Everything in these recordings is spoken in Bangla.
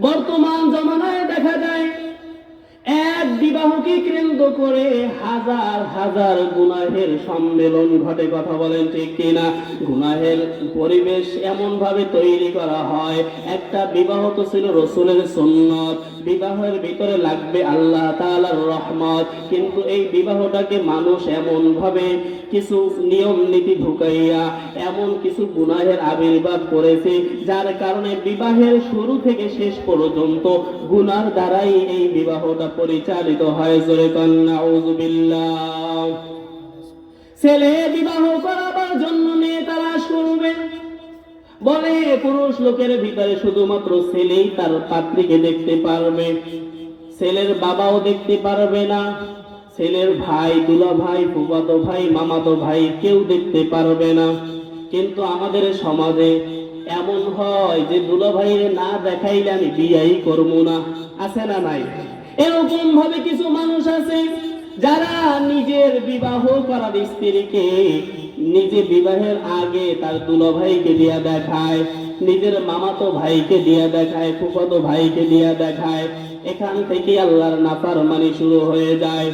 বর্তমান জমানায় দেখা যায় বিবাহকে কেন্দ্র করে হাজার হাজার গুনাহের সম্মেলন ঘটে, কথা বলেন ঠিক কিনা? গুনাহের পরিবেশ এমন ভাবে তৈরি করা হয়, একটা বিবাহ তো ছিল রসুলের সুন্নত, বিবাহের ভিতরে লাগবে আল্লাহ তাআলার রহমত, কিন্তু এই বিবাহটাকে মানুষ এমন ভাবে কিছু নিয়ম নীতি ঢুকাইয়া, এমন কিছু গুনাহের আবির্ভাব করেছে, যার কারণে বিবাহের শুরু থেকে শেষ পর্যন্ত গুনার দ্বারাই এই বিবাহটা পরিচালিত হয় জোরে ছেলে বিবাহ করাবার জন্য মেয়ে তালাশ করবে। বলে পুরুষ লোকের ভিতরে শুধুমাত্র ছেলেই তার পাত্রীকে দেখতে পারবে। ছেলের বাবাও দেখতে পারবে না। ছেলের ভাই, দুলা ভাই, ফুফাতো ভাই, মামাতো ভাই কেউ দেখতে পারবে না। কিন্তু আমাদের সমাজে এমন হয় যে দুলা ভাইরে না দেখাইলে আমি বিয়াই করব না। আছে না নাই? এরকম ভাবে কিছু মানুষ আছে যারা নিজের বিবাহ করার স্ত্রীকে নিজে বিবাহের আগে তার দুলো ভাইকে দিয়া দেখায়, নিজের মামাতো ভাইকে দিয়া দেখায়, ফুফাতো ভাইকে দিয়া দেখায়। এখান থেকে আল্লাহর নাফার মানে শুরু হয়ে যায়।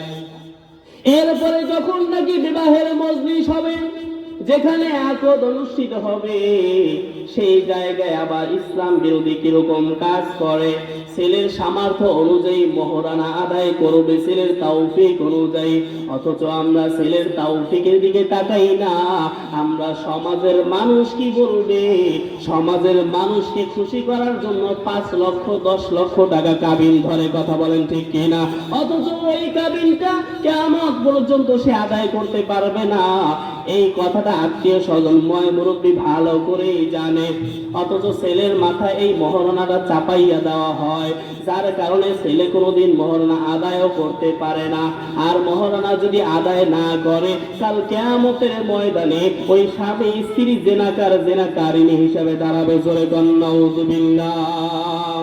এরপরে যখন নাকি বিবাহের মজলিস হবে, যেখানে আকদ অনুষ্ঠিত হবে সেই জায়গায় আবার ইসলাম বিরোধী কীরকম কাজ করে, ছেলের সামর্থ্য অনুযায়ী মহরানা আদায় করবে, ছেলের তাওফিক অনুযায়ী। অথচ আমরা ছেলের তাওফিকের দিকে তাকাই না, আমরা সমাজের মানুষ কি বলবে? সমাজের মানুষকে খুশি করার জন্য পাঁচ লক্ষ, দশ লক্ষ টাকা কাবিন ধরে, কথা বলেন ঠিক কিনা? অথচ ওই কাবিনটা কেমন পর্যন্ত সে আদায় করতে পারবে না। এই কথাটা আত্মীয় স্বজন ময় মুরব্বী ভালো করেই জানে। অথচ ছেলের মাথায় এই মহরণাটা চাপাইয়া দেওয়া হয়। যার কারণে ছেলে কোনোদিন মহরণা আদায়ও করতে পারে না। আর মহরণা যদি আদায় না করে কাল কেয়ামতের ময়দানে ওই স্বামী স্ত্রী জেনাকার জেনাকারিনী হিসাবে দাঁড়াবে জোরে গন্নাউজুবিল্লাহ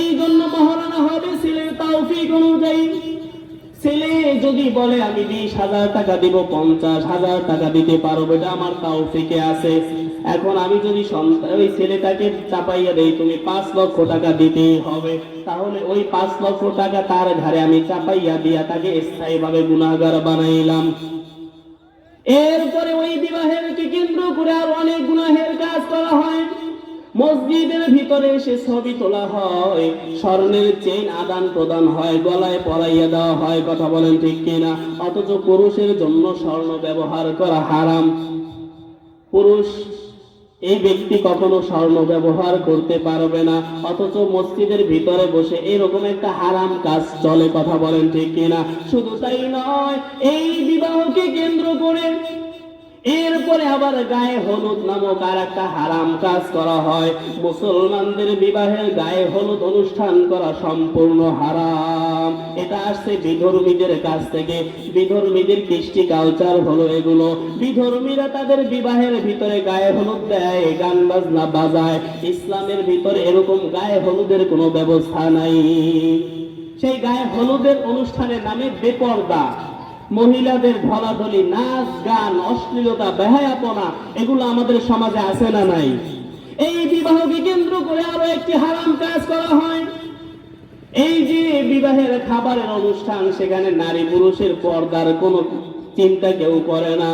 এই জন্য মহরণা হবে, ছেলের তাওফিক অনুযায়ী। ছেলে যদি বলে, আমি বিশ হাজার টাকা দিব, পঞ্চাশ হাজার টাকা দিতে পারব, এটা আমার তাও থেকে আছে। এখন আমি যদি ওই ছেলেটাকে চাপাইয়া দেই, তুমি পাঁচ লক্ষ টাকা দিতেই হবে। তাহলে ওই পাঁচ লক্ষ টাকা তার ঘরে আমি চাপাইয়া দিয়া তাকে স্থায়ী ভাবে গুণাগার বানাইলাম। এরপরে ওই বিবাহের কেন্দ্র করে আর অনেক গুনাহের কাজ করা হয়। মসজিদের ভিতরে এসে ছবি তোলা হয়। স্বর্ণের চেইন আদান প্রদান হয়, গলায় পরাইয়া দেওয়া হয়, কথা বলেন ঠিক কিনা? অথচ পুরুষের জন্য স্বর্ণ ব্যবহার করা হারাম। পুরুষ এই ব্যক্তি কখনো স্বর্ণ ব্যবহার করতে পারবে না, অথচ মসজিদের ভিতরে বসে এরকম একটা হারাম কাজ চলে, কথা বলেন ঠিক কিনা? শুধু তাই নয়, এই বিবাহকে কেন্দ্র করে এরপরে আবার গায়ে হলুদ নামক আর একটা হারাম কাজ করা হয়। মুসলমানদের বিবাহের গায়ে হলুদ অনুষ্ঠান করা সম্পূর্ণ হারাম। এটা আসছে বিধর্মীদের কাছ থেকে। বিধর্মীদের কৃষ্টি কালচার হলো এগুলো। বিধর্মীরা তাদের বিবাহের ভিতরে গায়ে হলুদ দেয়, গান বাজনা বাজায়। ইসলামের ভিতরে এরকম গায়ে হলুদের কোনো ব্যবস্থা নাই। সেই গায়ে হলুদের অনুষ্ঠানের নামে বেপর্দা। মহিলাদের ধলাধলি নাচ, গান, অশ্লীলতা, বেহায়াপনা, এগুলো আমাদের সমাজে আছে না নাই? এই বিবাহকে কেন্দ্র করে আরও একটি হারাম কাজ করা হয়। এই যে বিবাহের খাবারের অনুষ্ঠান, সেখানে নারী পুরুষের পর্দার কোনো চিন্তা কেউ করে না।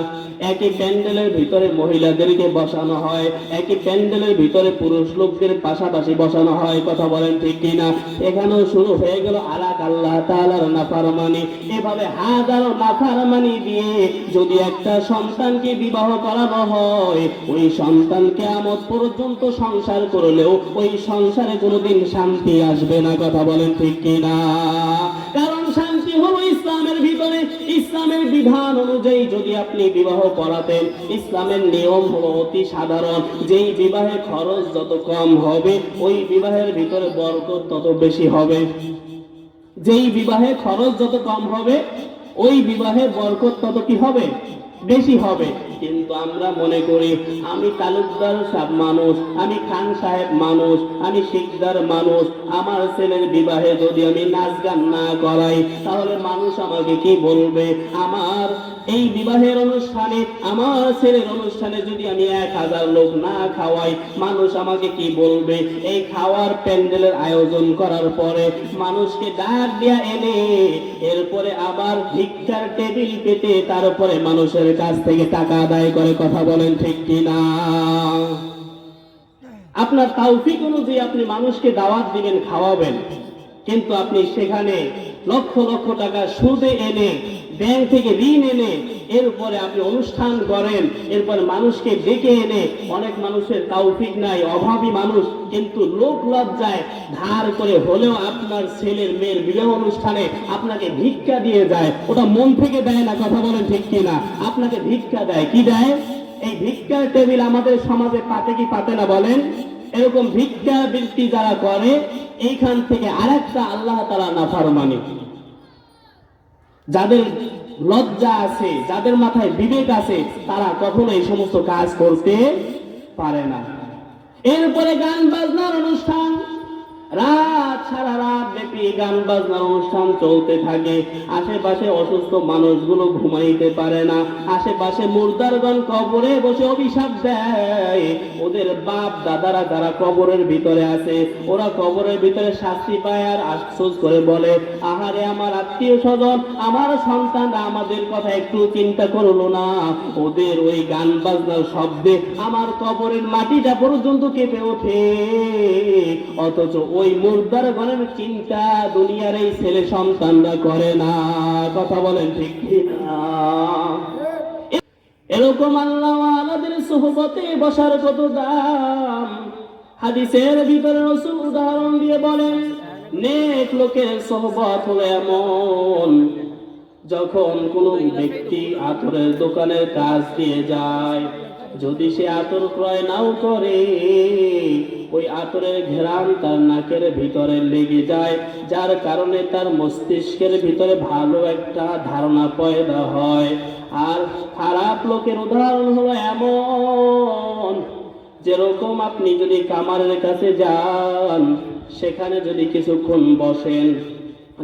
একই প্যান্ডেলের ভিতরে মহিলাদেরকে বসানো হয়, একই প্যান্ডেলের ভিতরে পুরুষ লোকদের পাশাপাশি বসানো হয়। কথা বলেন ঠিক কিনা? এখানেও শুরু হয়ে গেল আলাক আল্লাহ তাআলার নাফারমানি। এভাবে হাজারো নাফারমানি দিয়ে যদি একটা সন্তানকে বিবাহ করানো হয়, ওই সন্তান কেয়ামত পর্যন্ত সংসার করলেও ওই সংসারে কোনোদিন শান্তি আসবে না। কথা বলেন ঠিক কিনা? কারণ ইসলামের বিধান অনুযায়ী যদি আপনি বিবাহ করাতেন, ইসলামের নিয়ম হলো অতি সাধারণ। যেই বিবাহে খরচ যত কম হবে, ওই বিবাহের ভিতরে বরকত তত বেশি হবে। যেই বিবাহে খরচ যত কম হবে, ওই বিবাহে বরকত তত কি হবে? বেশি হবে। কিন্তু আমরা মনে করি, আমি তালুকদার সাহেব মানুষ, আমি খান সাহেব মানুষ, আমি শিকদার মানুষ, আমার ছেলের বিবাহে যদি আমি নাচ গান না করাই, তাহলে মানুষ আমাকে কি বলবে? আমার এই বিবাহের অনুষ্ঠানে, আমার ছেলের অনুষ্ঠানে যদি আমি এক হাজার লোক না খাওয়াই, মানুষ আমাকে কি বলবে? এই খাওয়ার প্যান্ডেলের আয়োজন করার পরে মানুষকে ডাক দিয়া এনে, এরপরে আবার ভিক্ষার টেবিল পেতে, তারপরে মানুষের কাছ থেকে টাকা আদায় করে কথা বলেন ঠিক কিনা? আপনার তাওফিক অনুযায়ী আপনি মানুষকে দাওয়াত দিবেন, খাওয়াবেন। কিন্তু আপনি সেখানে লক্ষ লক্ষ টাকা সুদে এনে ব্যাংক থেকে ঋণ এনে এরপরে আপনি অনুষ্ঠান করেন, এরপরে মানুষকে ডেকে এনে, অনেক মানুষের তাওফিক নাই, অভাবী মানুষ, কিন্তু লোক লজ্জায় ধার করে হলেও আপনার ছেলের মেয়ের বিবাহ অনুষ্ঠানে আপনাকে ভিক্ষা দিয়ে যায়। ওটা মন থেকে দেয় না, কথা বলেন ঠিক কিনা? আপনাকে ভিক্ষা দেয়। কি দেয়? এই ভিক্ষার টেবিল আমাদের সমাজে পাতে কি পাতে না বলেন? এরকম ভিক্ষা বৃত্তি যারা করে, এইখান থেকে আরেকটা আল্লাহ তারা নাফারমানি। যাদের লজ্জা আছে, যাদের মাথায় বিবেক আছে, তারা কখনো এই সমস্ত কাজ করতে পারে না। এরপরে গান, বাজনার অনুষ্ঠান। রাত সারা রাত ব্যাপী গান বাজনার অনুষ্ঠান চলতে থাকে। আশেপাশে অসুস্থ মানুষগুলো ঘুমাইতে পারে না। আশেপাশে মুর্দারগণ কবরে বসে অভিশাপ দেয়। ওদের বাপ দাদারা যারা কবরের ভিতরে আছে, ওরা কবরের ভিতরে শাস্তি পায় আর আফসোস করে বলে, আহারে আমার আত্মীয় স্বজন, আমার সন্তানরা আমাদের কথা একটু চিন্তা করল না। ওদের ওই গান বাজনার শব্দে আমার কবরের মাটিটা পর্যন্ত কেঁপে ওঠে। অথচ ওই মুর্দার গণের চিন্তা দুনিয়ার এই ছেলে সন্তানরা করে না। কথা বলেন ঠিক কিনা? এরকম আল্লাহ আলাদের সোহবতে বসার কত দাম? হাদিসের ভিতরে রসুল উদাহরণ দিয়ে বলেন, নেক লোকের সোহবত হলো এমন, যখন কোনো ব্যক্তি আতরের দোকানের কাজ দিয়ে যায় যদি সে আতর ক্রয় নাও করে, ওই আতরের ঘেরান তার নাকের ভিতরে লেগে যায়, যার কারণে তার মস্তিষ্কের ভিতরে ভালো একটা ধারণা পয়দা হয়। আর খারাপ লোকের উদাহরণ হলো এমন, যেরকম আপনি যদি কামারের কাছে যান, সেখানে যদি কিছুক্ষণ বসেন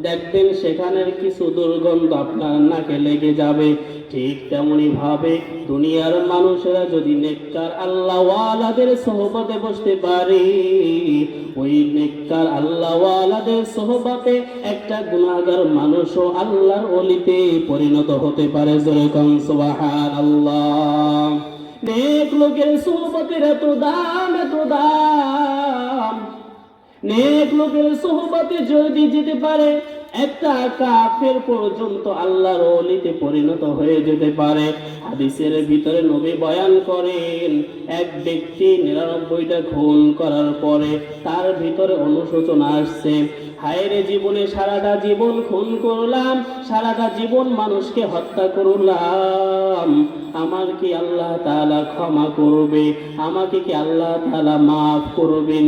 দেখবেন সেখানের কিছু দুর্গন্ধ আপনার নাকে লেগে যাবে। ঠিক তেমনি ভাবে দুনিয়ার মানুষেরা যদি নেককার আল্লাহওয়ালাদের সোহবতে বসতে পারে, ওই নেককার আল্লাহওয়ালাদের সোহবতে একটা গুণাগার মানুষও আল্লাহর অলিতে পরিণত হতে পারে যেরকম সুবাহান আল্লাহ নেক লোকের সোহবতের এত দাম এত দাম। নেক লোকের সোহবতে যদি যেতে পারে, একটা কাফের পর্যন্ত আল্লাহর অলিতে পরিণত হয়ে যেতে পারে। হাদিসের ভিতরে নবী বয়ান করেন, এক ব্যক্তি নিরানব্বইটা খুন করার পরে তার ভিতরে অনুশোচনা আসছে। হায়রে জীবনে সারাটা জীবন খুন করলাম সারাটা জীবন মানুষকে হত্যা করলাম। আমার কি আল্লাহ তাআলা ক্ষমা করবে? আমাকে কি আল্লাহ তালা মাফ করবে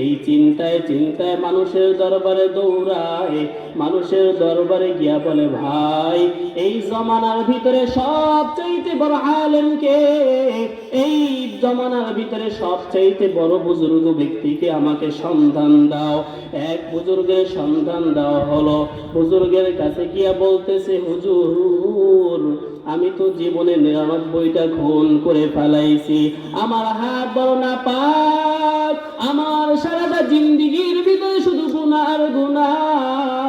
এই চিন্তায় চিন্তায় মানুষের দরবারে দৌড়ায়, মানুষের দরবারে গিয়া বলে, ভাই, এই জমানার ভিতরে সবচাইতে বড় আলেমকে এই জমানার ভিতরে সবচাইতে বড় বুজুর্গ ব্যক্তিকে আমাকে সন্ধান দাও। এক বুজুর্গের সন্ধান দেওয়া হলো। বুজুর্গের কাছে গিয়া বলতেছে, হুজুর, আমি তো জীবনে নিরামত বইটা খুন করে ফেলাইছি। আমার হাত বড় না পাক আমার সারাটা জিন্দিগির ভিতরে শুধু গুনার গুনাহ।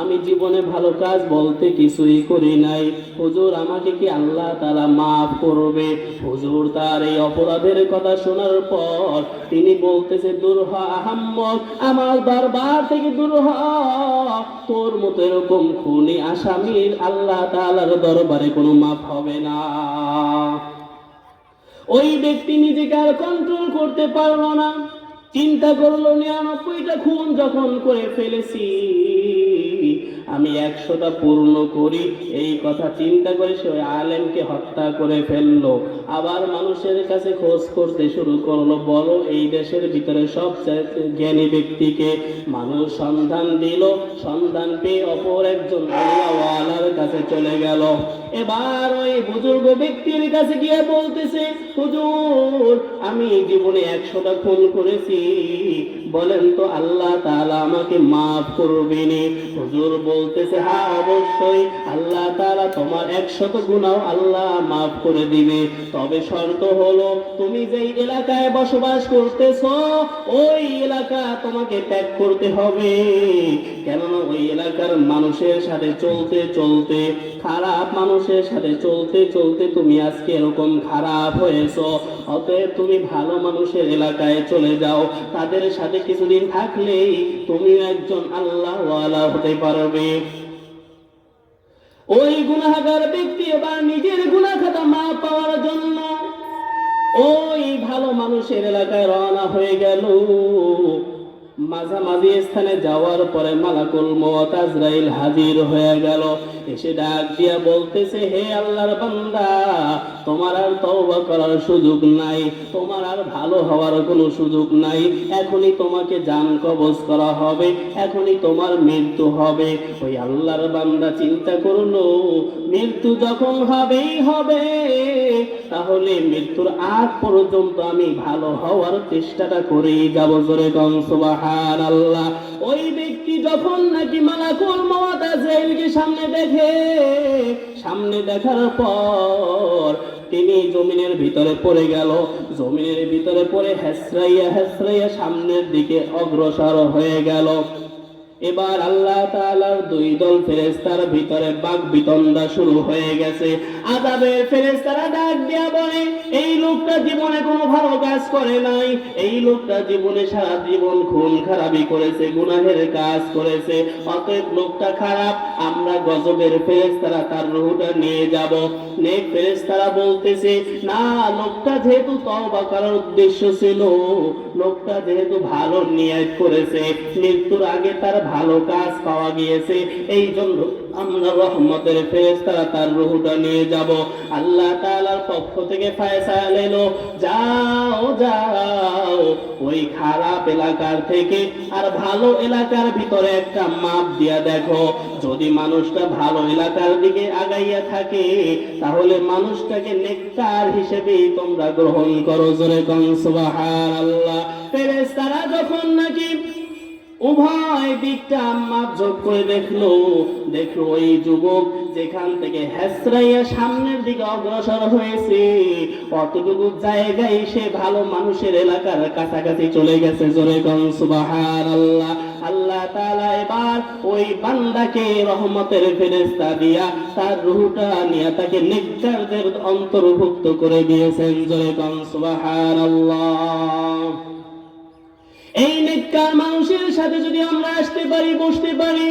আমি জীবনে ভালো কাজ বলতে কিছুই করি নাই। হুজুর, আমাকে কি আল্লাহ তালা মাফ করবে? হুজুর, তার এই অপরাধের কথা শোনার পর তিনি বলতেছে, দূর হ আহাম্মদ, আমার দরবার থেকে দূর হ। তোর মতো এরকম খুনি আসামির আল্লাহ তালার দরবারে কোনো মাফ হবে না। ওই ব্যক্তি নিজেকে আর কন্ট্রোল করতে পারল না। চিন্তা করল নিরানব্বইটা খুন যখন করে ফেলেছি? আমি একশোটা পূর্ণ করি। এই কথা চিন্তা করে সে ওই আলেমকে হত্যা করে ফেলল। আবার মানুষের কাছে খোঁজ করতে শুরু করল। বলো, এই দেশের ভিতরে সবচেয়ে জ্ঞানী ব্যক্তিকে মানুষ সন্ধান দিল। সন্ধান পেয়ে অপর একজন আল্লাহওয়ালার কাছে চলে গেল। এবার ওই বুজুর্গ ব্যক্তির কাছে গিয়ে বলতেছে, হুজুর, আমি জীবনে একশোটা খুন করেছি। বলেন তো আল্লাহ তাআলা আমাকে মাফ করবেনি? হুজুর বলতেছে হ্যাঁ অবশ্যই। আল্লাহ তাআলা তোমার একশত গুনাহ আল্লাহ মাফ করে দিবে। তবে শর্ত হলো, তুমি যেই এলাকায় বসবাস করতেছ, ওই এলাকা তোমাকে ত্যাগ করতে হবে। কেননা ওই এলাকার মানুষের সাথে চলতে চলতে, খারাপ মানুষের সাথে চলতে চলতে তুমি আজকে এরকম খারাপ হয়েছো। অতএব তুমি ভালো মানুষের এলাকায় চলে যাও। তাদের সাথে কিছুদিন থাকলেই তুমি একজন আল্লাহওয়ালা হতে পারবে। ওই গুনাহগার ব্যক্তি এবার নিজের খাতা মাপ পাওয়ার জন্য ওই ভালো মানুষের এলাকায় রওনা হয়ে গেল। মাঝামাঝি স্থানে যাওয়ার পরে মালাকুল মওত আজরাইল হাজির হয়ে গেল। এসে ডাক দিয়া বলতেছে, হে আল্লাহর বান্দা, তোমার আর তওবা করার সুযোগ নাই, তোমার আর ভালো হওয়ার কোনো সুযোগ নাই। এখনই তোমাকে জান কবজ করা হবে, এখনই তোমার মৃত্যু হবে। ওই আল্লাহর বান্দা চিন্তা করল, মৃত্যু যখন হবেই হবে, তাহলে মৃত্যুর আগ পর্যন্ত আমি ভালো হওয়ার চেষ্টাটা করেই যাব। জোরে কম সুবাহান আল্লাহ ওই ব্যক্তি যখন নাকি মালাকুল আজরাইলকে সামনে দেখে, সামনে দেখার পর তিনি জমিনের ভিতরে পড়ে গেল। জমিনের ভিতরে পড়ে হেসরাইয়া হেসরাইয়া সামনের দিকে অগ্রসর হয়ে গেল। এবার আল্লাহ তাআলার দুই দল ফেরেস্তার ভিতরে বাক বিতণ্ডা শুরু হয়ে গেছে। আযাবের ফেরেশতারা ডাক দিয়া বলে, এই লোকটা জীবনে কোনো ভালো কাজ করে নাই। এই লোকটা জীবনে সারা জীবন খুন খারাপি করেছে, গুনাহের কাজ করেছে। অতএব লোকটা খারাপ, আমরা গজবের ফেরেশতারা তার রুহটা নিয়ে যাব। নেক ফেরেশতারা বলতেছে, না, লোকটা যেহেতু তওবা করার উদ্দেশ্য ছিল, লোকটা যেহেতু ভালো নিয়ত করেছে, মৃত্যুর আগে তার ভালো কাজ পাওয়া গিয়েছে। এই জন্য আমরা রহমতের ফেরেশতারা তার রুহটা নিয়ে যাব। আল্লাহ তাআলার পক্ষ থেকে ফয়সালা এলো। যাও যাও। ওই খারাপ এলাকার থেকে আর ভালো এলাকার ভিতরে একটা মাপ দিয়া দেখো। যদি মানুষটা ভালো এলাকার দিকে আগাইয়া থাকে, তাহলে মানুষটাকে নেককার হিসেবেই তোমরা গ্রহণ করো। জোরে কন, সুবহানাল্লাহ। ফেরেশতারা যখন নাকি উভয় দিকটা করে দেখল। দেখল যুবক যেখান থেকে হেসরাইয়া সামনের দিকে অগ্রসর হয়েছে। অতটুকু জায়গায় সে ভালো মানুষের এলাকার কাছাকাছি চলে গেছে। জোরে গন সুবাহান আল্লাহ আল্লাহ তাআলা এবার ওই বান্দাকে রহমতের ফেরেস্তা দিয়া তার রূহটা নিয়ে তাকে নেককারদের অন্তর্ভুক্ত করে দিয়েছেন। জোরে গন সুবহানাল্লাহ। এই নেককার মানুষের সাথে যদি আমরা আসতে পারি বসতে পারি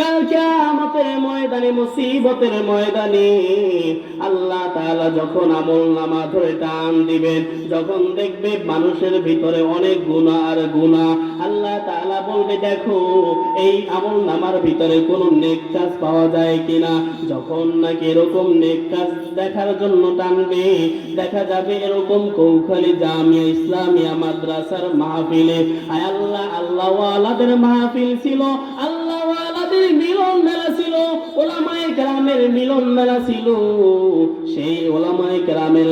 কালকে আমাদের ময়দানে, মুসিবতের ময়দানে আল্লাহ তাআলা যখন আমল নামা ধরে টান দিবেন, যখন দেখবে মানুষের ভিতরে অনেক গুণা আর গুণা আল্লাহ তাআলা বলবে, দেখো, এই আমল নামার ভিতরে কোনো নেক কাজ পাওয়া যায় কিনা? যখন নাকি এরকম নেক কাজ দেখার জন্য টানবে, দেখা যাবে এরকম কৌখালী জামিয়া ইসলামিয়া মাদ্রাসার মাহফিলে। আয় আল্লাহ আল্লাহ আলাদের মাহফিল ছিল, আল্লাহ মিলন মেলা ছিল ওলামায়ে মিলন মেলা ছিল। সেই ওলামায়ে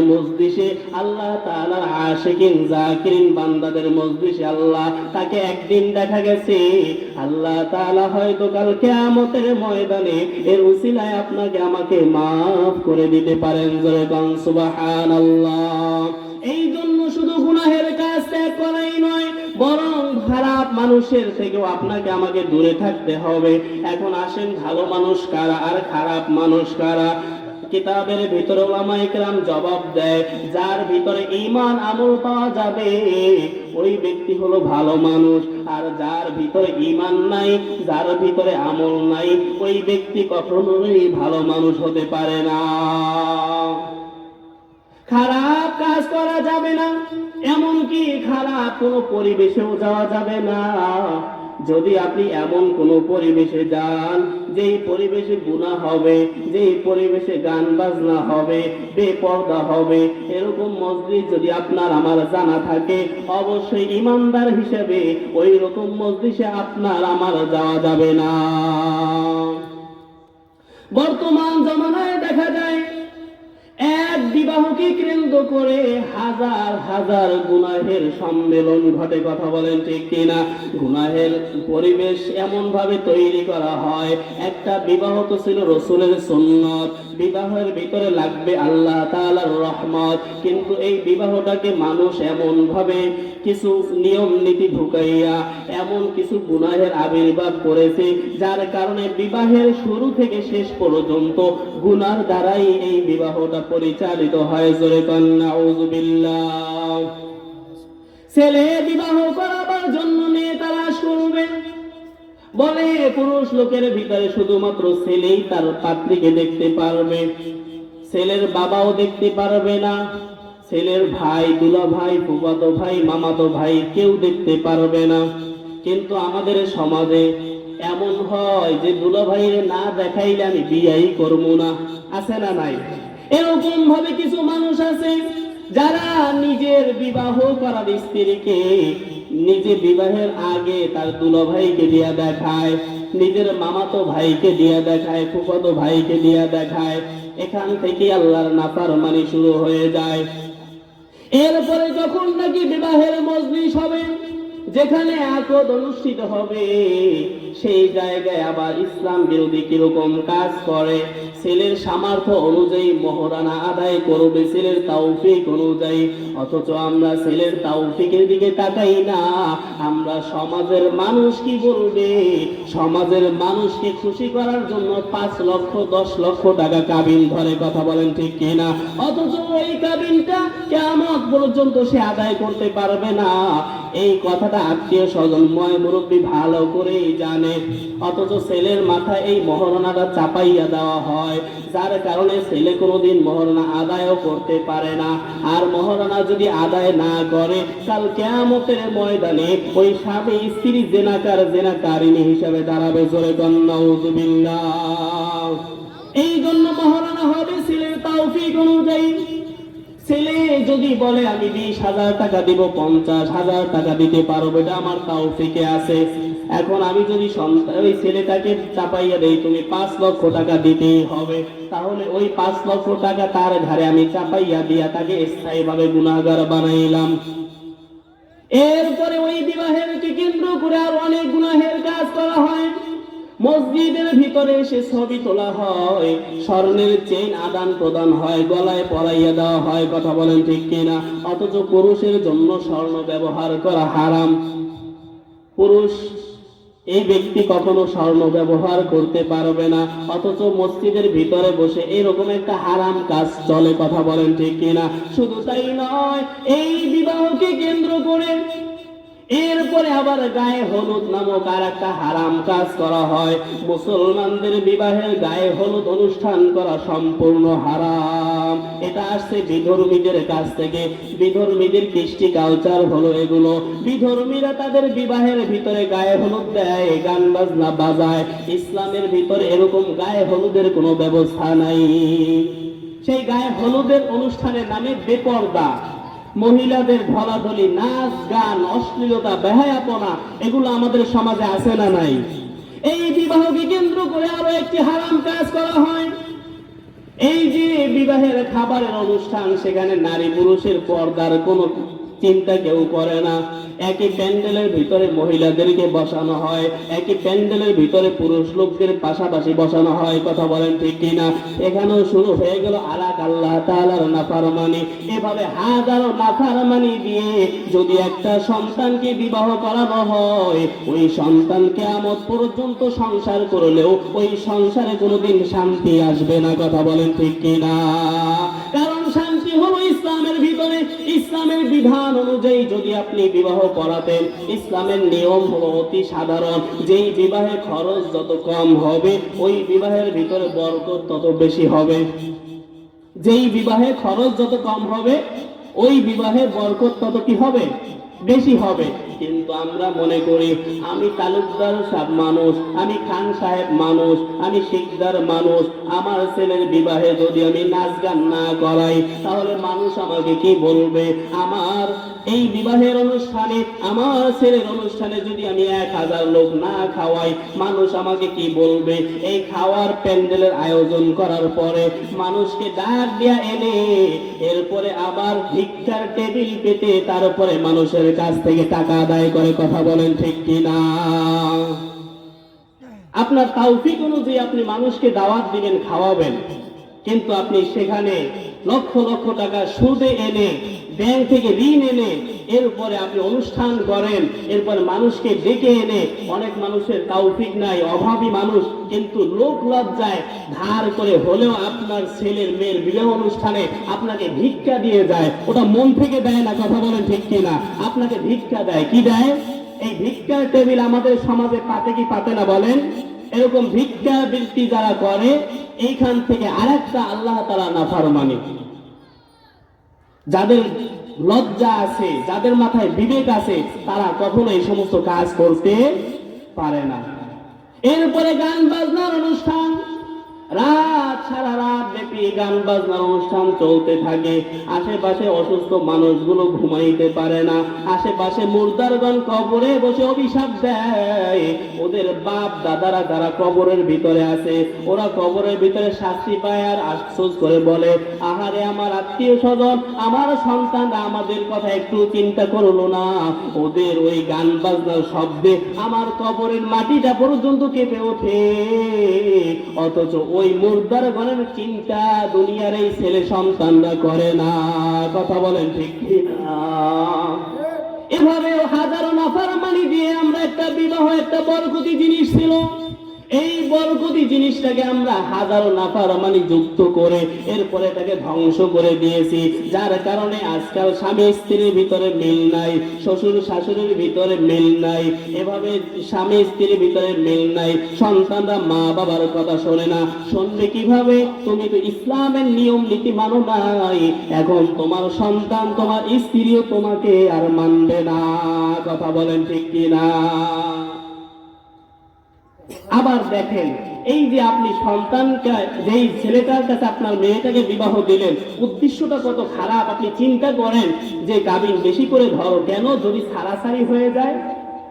মজলিসে আল্লাহ তাআলার আশিকিন, জাকিরিন বান্দাদের মজলিসে আল্লাহ তাকে একদিন দেখা গেছে। আল্লাহ তাআলা হয়তো ময়দানে এর আপনাকে আমাকে মাফ করে দিতে পারেন। জোরে কন সুবহানাল্লাহ। এই জন্য শুধু গুনাহের কাজ ত্যাগ করাই নয় বরং খারাপ মানুষের থেকেও আপনাকে আমাকে দূরে থাকতে হবে। এখন আসেন ভালো মানুষ কারা আর খারাপ মানুষ কারা? কিতাবের ভিতরে ওলামা ইকরাম জবাব দেয়, যার ভিতরে ইমান আমল পাওয়া যাবে, ওই ব্যক্তি হলো ভালো মানুষ। আর যার ভিতরে ঈমান নাই, যার ভিতরে আমল নাই, ওই ব্যক্তি কখনোই ভালো মানুষ হতে পারে না। খারাপ কাজ করা যাবে না, এমনকি খারাপ কোনো পরিবেশেও যাওয়া যাবে না। যদি আপনি এমন কোন পরিবেশে যান, যেই পরিবেশে গুণা হবে, যেই পরিবেশে গান বাজনা হবে, বেপর্দা হবে, এরকম মসজিদ যদি আপনার, আমার জানা থাকে, অবশ্যই ইমানদার হিসেবে ওই রকম মসজিদে আপনার, আমার যাওয়া যাবে না। বর্তমান জমানায় দেখা যায় এক বিবাহকে কেন্দ্র করে হাজার হাজার গুনাহের সম্মেলন ঘটে, কথা বলেন ঠিক কিনা? গুনাহের পরিবেশ এমন ভাবে তৈরি করা হয়, একটা বিবাহ তো ছিল রসুলের সুন্নত, বিবাহের ভিতরে লাগবে আল্লাহ তাআলার রহমত, কিন্তু এই বিবাহটাকে মানুষ এমন ভাবে কিছু নিয়ম নীতি ঢুকাইয়া, এমন কিছু গুনাহের আবির্ভাব করেছে, যার কারণে বিবাহের শুরু থেকে শেষ পর্যন্ত গুনার দ্বারাই এই বিবাহটা পরিচালিত হয়, জোরে ছেলে বিবাহ করাবার জন্য মেয়ে তালাশ করবে। বলে পুরুষ লোকের ভিতরে শুধুমাত্র ছেলেই তার পাত্রীকে দেখতে পারবে। ছেলের বাবাও দেখতে পারবে না। ছেলের ভাই, দুলা ভাই, ফুফাতো ভাই, মামাতো ভাই কেউ দেখতে পারবে না। কিন্তু আমাদের সমাজে এমন হয় যে দুলা ভাইয়ের না দেখাইলে আমি বিয়াই করব না। আছে না নাই? এরকম ভাবে কিছু মানুষ আছে যারা নিজের বিবাহ করার স্ত্রীকে নিজে বিবাহের আগে তার দুলো ভাইকে দিয়া দেখায়, নিজের মামাতো ভাইকে দিয়া দেখায়, ফুফাতো ভাইকে দিয়া দেখায়, এখান থেকে আল্লাহর নাফার মানে শুরু হয়ে যায়। এরপরে যখন নাকি বিবাহের মজলিস হবে যেখানে আকদ অনুষ্ঠিত হবে, সেই জায়গায় আবার ইসলাম বিরোধী কীরকম কাজ করে? ছেলের সামর্থ্য অনুযায়ী মহরানা আদায় করবে ছেলের তাওফিক অনুযায়ী। অথচ আমরা ছেলের তাওফিকের দিকে তাকাই না। আমরা সমাজের মানুষ কি বলবে? সমাজের মানুষকে খুশি করার জন্য পাঁচ লক্ষ, দশ লক্ষ টাকা কাবিন ধরে কথা বলেন ঠিক কিনা? অথচ ওই কাবিনটা কেমন পর্যন্ত সে আদায় করতে পারবে না। এই কথাটা আত্মীয় স্বজন ময় মুরব্বী ভালো করেই জানে। অথচ ছেলের মাথায় এই মহারণাটা চাপাইয়া দেওয়া হয়। যার কারণে ছেলে কোনোদিন মহারণা আদায়ও করতে পারে না। আর মহারণা যদি আদায় না করে, কাল কেয়ামতের ময়দানে ওই স্বামী স্ত্রী জেনাকার জেনাকারিনী হিসাবে দাঁড়াবে জোরে গন্নাউজুবিল্লাহ এই জন্য মহারণা হবে ছেলের তাওফিক অনুযায়ী। ছেলে যদি বলে, আমি বিশ হাজার টাকা দিব, পঞ্চাশ হাজার টাকা দিতে পারব এটা আমার তাও তাওফিকে আছে। এখন আমি যদি ওই ছেলেটাকে চাপাইয়া দেই, তুমি পাঁচ লক্ষ টাকা দিতেই হবে। তাহলে ওই পাঁচ লক্ষ টাকা তার ঘরে আমি চাপাইয়া দিয়া তাকে স্থায়ীভাবে গুণাগার বানাইলাম। এরপরে ওই বিবাহের কেন্দ্র করে আর অনেক গুনাহের কাজ করা হয়। মসজিদের ভিতরে এসে ছবি তোলা হয়। স্বর্ণের চেন আদান প্রদান হয়, গলায় পরাইয়া দেওয়া হয়, কথা বলেন ঠিক কিনা? অথচ পুরুষের জন্য স্বর্ণ ব্যবহার করা হারাম। পুরুষ, এই ব্যক্তি কখনো স্বর্ণ ব্যবহার করতে পারবে না। অথচ মসজিদের ভিতরে বসে এরকম একটা হারাম কাজ চলে, কথা বলেন ঠিক কিনা? শুধু তাই নয়, এই বিবাহকে কেন্দ্র করে এরপরে আবার গায়ে হলুদ নামক আর একটা হারাম কাজ করা হয়। মুসলমানদের বিবাহের গায়ে হলুদ অনুষ্ঠান করা সম্পূর্ণ হারাম। এটা আসছে বিধর্মীদের কাছ থেকে। বিধর্মীদের কৃষ্টি কালচার হলো এগুলো। বিধর্মীরা তাদের বিবাহের ভিতরে গায়ে হলুদ দেয়, গান বাজনা বাজায়। ইসলামের ভিতরে এরকম গায়ে হলুদের কোনো ব্যবস্থা নাই। সেই গায়ে হলুদের অনুষ্ঠানের নামে বেপর্দা। মহিলাদের ধলাধলি নাচ, গান, অশ্লীলতা, বেহায়াপনা, এগুলো আমাদের সমাজে আছে না নাই? এই বিবাহকে কেন্দ্র করে আরও একটি হারাম কাজ করা হয়। এই যে বিবাহের খাবারের অনুষ্ঠান, সেখানে নারী পুরুষের পর্দার কোনো চিন্তা কেউ করে না। একই প্যান্ডেলের ভিতরে মহিলাদেরকে বসানো হয়, একই প্যান্ডেলের ভিতরে পুরুষ লোকদের পাশাপাশি বসানো হয়। কথা বলেন ঠিক কিনা? এখানেও শুরু হয়ে গেল আলাক আল্লাহ তাআলার নাফারমানি। এভাবে হাজারো নাফারমানি দিয়ে যদি একটা সন্তানকে বিবাহ করানো হয়, ওই সন্তানকে আমত পর্যন্ত সংসার করলেও ওই সংসারে কোনোদিন শান্তি আসবে না। কথা বলেন ঠিক কিনা? কারণ হলো ইসলামের ভিতরে। ইসলামের বিধান অনুযায়ী যদি আপনি বিবাহ করাতেন, ইসলামের নিয়ম হলো অতি সাধারণ। যেই বিবাহে খরচ যত কম হবে, ওই বিবাহের ভিতরে বরকত তত বেশি হবে। যেই বিবাহে খরচ যত কম হবে, ওই বিবাহে বরকত তত কি হবে? বেশি হবে। কিন্তু আমরা মনে করি, আমি তালুকদার সাহেব মানুষ, আমি খান সাহেব মানুষ, আমি শিকদার মানুষ, আমার ছেলের বিবাহে যদি আমি নাচ গান না করাই, তাহলে মানুষ আমাকে কি বলবে? আমার এই বিবাহের অনুষ্ঠানে, আমার ছেলের অনুষ্ঠানে যদি আমি এক হাজার লোক না খাওয়াই, মানুষ আমাকে কি বলবে? এই খাওয়ার প্যান্ডেলের আয়োজন করার পরে মানুষকে ডাক দিয়া এনে, এরপরে আবার ভিক্ষার টেবিল পেতে তারপরে মানুষের কাছ থেকে টাকা আদায় করে, কথা বলেন ঠিক কিনা? আপনার তাওফিক অনুযায়ী আপনি মানুষকে দাওয়াত দিবেন, খাওয়াবেন। কিন্তু আপনি সেখানে লক্ষ লক্ষ টাকা সুদে এনে, ব্যাংক থেকে ঋণ এনে, এরপরে আপনি অনুষ্ঠান করেন, এরপরে মানুষকে ডেকে এনে, অনেক মানুষের তাওফিক নাই, অভাবী মানুষ, কিন্তু লোক লজ্জায় ধার করে হলেও আপনার ছেলের মেয়ের বিবাহ অনুষ্ঠানে আপনাকে ভিক্ষা দিয়ে যায়। ওটা মন থেকে দেয় না, কথা বলেন ঠিক কিনা? আপনাকে ভিক্ষা দেয়। কি দেয়? এই ভিক্ষার টেবিল আমাদের সমাজে পাতে কি পাতে না বলেন? এরকম ভিক্ষা বৃত্তি যারা করে, এইখান থেকে আরেকটা আল্লাহ তারা নাফারমানি। যাদের লজ্জা আছে, যাদের মাথায় বিবেক আছে, তারা কখনো এই সমস্ত কাজ করতে পারে না। এরপরে গান বাজনার অনুষ্ঠান। রাত সারা রাত ব্যাপী গান বাজনার অনুষ্ঠান চলতে থাকে। আশেপাশে অসুস্থ মানুষগুলো ঘুমাইতে পারে না। আশেপাশে মুর্দারগণ কবরে বসে অভিশাপ দেয়। ওদের বাপ দাদারা যারা কবরের ভিতরে আছে, ওরা কবরের ভিতরে শাস্তি পায় আর আফসোস করে বলে, আহারে আমার আত্মীয় স্বজন, আমার সন্তানরা আমাদের কথা একটু চিন্তা করল না। ওদের ওই গান, বাজনার শব্দে আমার কবরের মাটিটা পর্যন্ত কেঁপে ওঠে। অথচ ওই মুর্দার বলেন চিন্তা দুনিয়ার এই ছেলে সন্তানরা করে না। কথা বলেন ঠিক কিনা? এভাবে হাজারো নাফার মানি দিয়ে আমরা একটা বিবাহ, একটা বরকতি জিনিস ছিল। এই বরকতি জিনিসটাকে আমরা হাজারো নাফারমানি যুক্ত করে এরপরে এটাকে ধ্বংস করে দিয়েছি। যার কারণে আজকাল স্বামী স্ত্রীর ভিতরে মিল নাই, শ্বশুর শাশুড়ির ভিতরে মিল নাই, এভাবে স্বামী স্ত্রীর ভিতরে মিল নাই, সন্তানরা মা বাবার কথা শোনে না। শুনবে কীভাবে? তুমি তো ইসলামের নিয়ম, নীতি মানো নাই। এখন তোমার সন্তান, তোমার স্ত্রীও তোমাকে আর মানবে না। কথা বলেন ঠিক কিনা? আবার দেখেন, এই যে আপনি সন্তানকে, যেই ছেলেটার কাছে আপনার মেয়েটাকে বিবাহ দিলেন, উদ্দেশ্যটা কত খারাপ? আপনি চিন্তা করেন যে গাবিন বেশি করে ধরো, কেন যদি সারাসারি হয়ে যায়?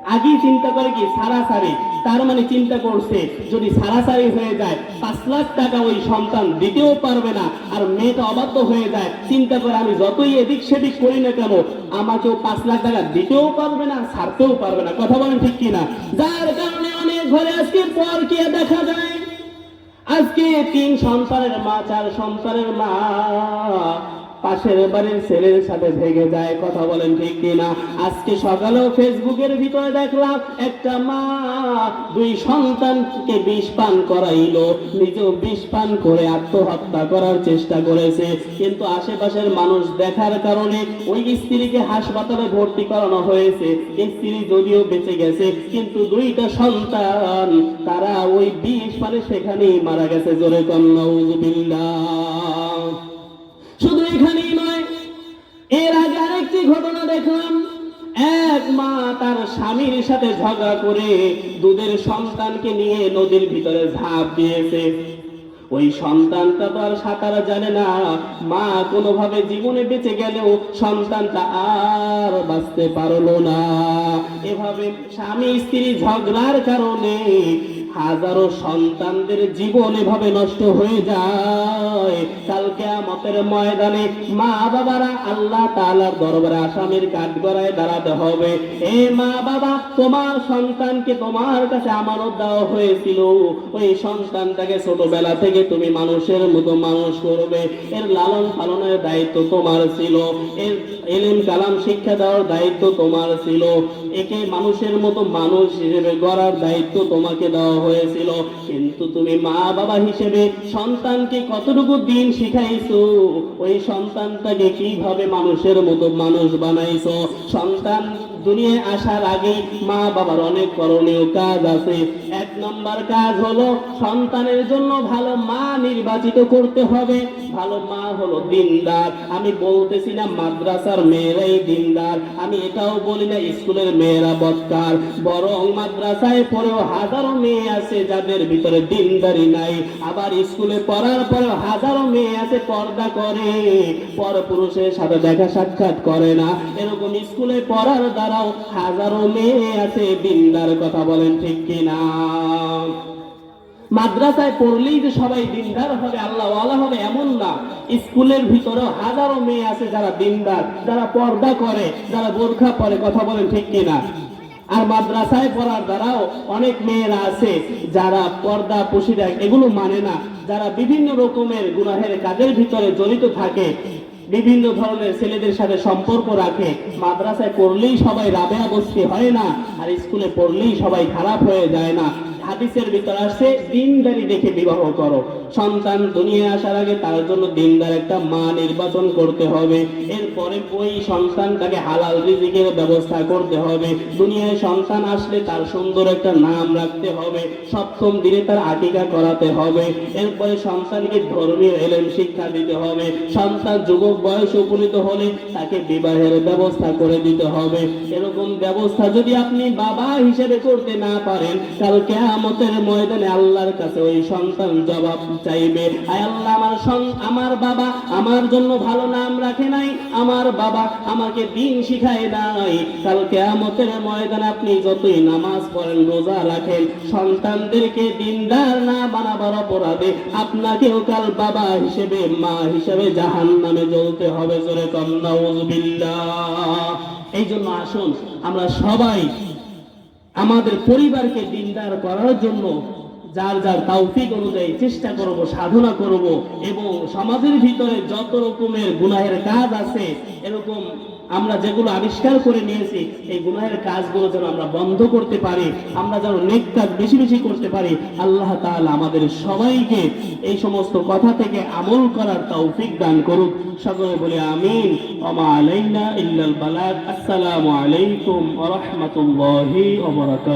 আগেই চিন্তা করে কি সারাসারি? তার মানে চিন্তা করছে, যদি সারাসারি হয়ে যায়, পাঁচ লাখ টাকা ওই সন্তান দিতেও পারবে না, আর মেয়েটা অবাধ্য হয়ে যায়। চিন্তা করে আমি যতই এদিক সেদিক করি না কেন, আমাকেও পাঁচ লাখ টাকা দিতেও পারবে না, ছাড়তেও পারবে না। কথা বলেন ঠিক কিনা? যার কারণে ঘরে আজকে পর কে দেখা যায়? আজকে তিন সংসারের মা চার সংসারের মা। পাশের বাড়ির ছেলের সাথে ভেগে যায়, কথা বলেন ঠিক কিনা? আজকে সকালেও ফেসবুকের ভিতরে দেখলাম, একটা মা দুই সন্তানকে বিষ পান করাইলো। নিজেও বিষ পান করে আত্মহত্যা করার চেষ্টা করেছে। কিন্তু আশেপাশের মানুষ দেখার কারণে ওই স্ত্রীকে হাসপাতালে ভর্তি করানো হয়েছে। স্ত্রী যদিও বেঁচে গেছে, কিন্তু দুইটা সন্তান, তারা ওই বিষ পানে সেখানেই মারা গেছে। জোরে কন্যা শুধু এখানেই নয়, এর আগে আরেকটি ঘটনা দেখলাম। এক মা তার স্বামীর সাথে ঝগড়া করে দুধের সন্তানকে নিয়ে নদীর ভিতরে ঝাঁপ দিয়েছে। ওই সন্তানটা তো আর সাঁতার জানে না। মা কোনোভাবে জীবনে বেঁচে গেলেও সন্তানটা আর বাঁচতে পারল না। এভাবে স্বামী স্ত্রী ঝগড়ার কারণে হাজারো সন্তানদের জীবন এভাবে নষ্ট হয়ে যায়। ময়দানে মা বাবারা আল্লাহ তাআলার দরবারে দাঁড়াতে হবে। এ মা বাবা, তোমার সন্তানকে তোমার কাছে আমানত দেওয়া হয়েছিল। ওই সন্তানটাকে ছোটবেলা থেকে তুমি মানুষের মতো মানুষ করবে। এর লালন পালনের দায়িত্ব তোমার ছিল। এর এলিম কালাম শিক্ষা দেওয়ার দায়িত্ব তোমার ছিল। একে মানুষের মতো মানুষ হিসেবে গড়ার দায়িত্ব তোমাকে দেওয়া হয়েছিল। কিন্তু তুমি মা বাবা হিসেবে সন্তানকে কতটুকু দিন শিখাইছো ওই সন্তানটাকে কীভাবে মানুষের মতো মানুষ বানাইছো? সন্তান দুনিয়ায় আসার আগেই মা বাবার অনেক করণীয় কাজ আছে। এক নম্বর কাজ হলো সন্তানের জন্য ভালো মা নির্বাচিত করতে হবে। ভালো মা হলো দিনদার। আমি বলতেছি না মাদ্রাসার মেয়েরাই দিনদার। আমি এটাও বলি না স্কুলের মেয়েরা বৎকার বরং মাদ্রাসায় পড়েও হাজারো মেয়ে আছে যাদের ভিতরে দিনদারি নাই। আবার স্কুলে পড়ার পরেও হাজারো মেয়ে আছে পর্দা করে। পর পুরুষের সাথে দেখা সাক্ষাৎ করে না। এরকম স্কুলে পড়ার দ্বারাও হাজারো মেয়ে আছে, দিনদার কথা বলেন ঠিক কিনা? মাদ্রাসায় পড়লেই যে সবাই দিনদার হবে আল্লাহ হবে, এমন না। স্কুলের ভিতরেও হাজারো মেয়ে আছে যারা দিনদার, যারা পর্দা করে, যারা বোরখা পরে কথা বলেন ঠিক কিনা? আর মাদ্রাসায় পড়ার দ্বারাও অনেক মেয়েরা আছে যারা পর্দা পুশিরা এগুলো মানে না। যারা বিভিন্ন রকমের গুনাহের কাজের ভিতরে জড়িত থাকে বিভিন্ন ধরনের ছেলেদের সাথে সম্পর্ক রাখে। মাদ্রাসায় পড়লেই সবাই রাবেয়া বস্তি হয় না, আর স্কুলে পড়লেই সবাই খারাপ হয়ে যায় না। হাদিসের ভিতর আসছে দিনদারি দেখে বিবাহ করো। সন্তান দুনিয়া আসার আগে তার জন্য দিনদার একটা মা নির্বাচন করতে হবে। এরপরে ওই সন্তানটাকে হালাল রিজিকের ব্যবস্থা করতে হবে। দুনিয়ায় সন্তান আসলে তার সুন্দর একটা নাম রাখতে হবে। সপ্তম দিনে তার আকিকা করাতে হবে। এরপরে সন্তানকে ধর্মীয় এলেম শিক্ষা দিতে হবে। সন্তান যুবক বয়সে উপনীত হলে তাকে বিবাহের ব্যবস্থা করে দিতে হবে। এরকম ব্যবস্থা যদি আপনি বাবা হিসেবে করতে না পারেন কাল কেয়ামতের ময়দানে আল্লাহর কাছে ওই সন্তান জবাব চাইবে। আয় আল্লাহ, আমার আমার বাবা আমার জন্য ভালো নাম রাখে নাই। আমার বাবা আমাকে দিন শিখায় নাই। কাল কেয়ামতের ময়দানে আপনি যতই নামাজ পড়েন, রোজা রাখেন, সন্তানদেরকে দিনদার না বানাবার অপরাধে আপনাকেও কাল বাবা হিসেবে, মা হিসেবে জাহান নামে জ্বলতে হবে। জোরে কন্যা এই জন্য আসুন, আমরা সবাই আমাদের পরিবারকে দিনদার করার জন্য যার যার তাওফিক অনুযায়ী চেষ্টা করব, সাধনা করব এবং সমাজের ভিতরে যত রকমের গুনাহের কাজ আছে, এরকম আমরা যেগুলো আবিষ্কার করে নিয়েছি, এই গুনাহের কাজগুলো যেন আমরা বন্ধ করতে পারি, আমরা যেন নেক কাজ বেশি বেশি করতে পারি, আল্লাহ তাআলা আমাদের সবাইকে এই সমস্ত কথা থেকে আমল করার তৌফিক দান করুক। সকলে বলে আমিন। ওমা আলাইনা ইল্লাল বালাগ। আসসালামু আলাইকুম ওয়া রাহমাতুল্লাহি ওয়া বারাকাতুহু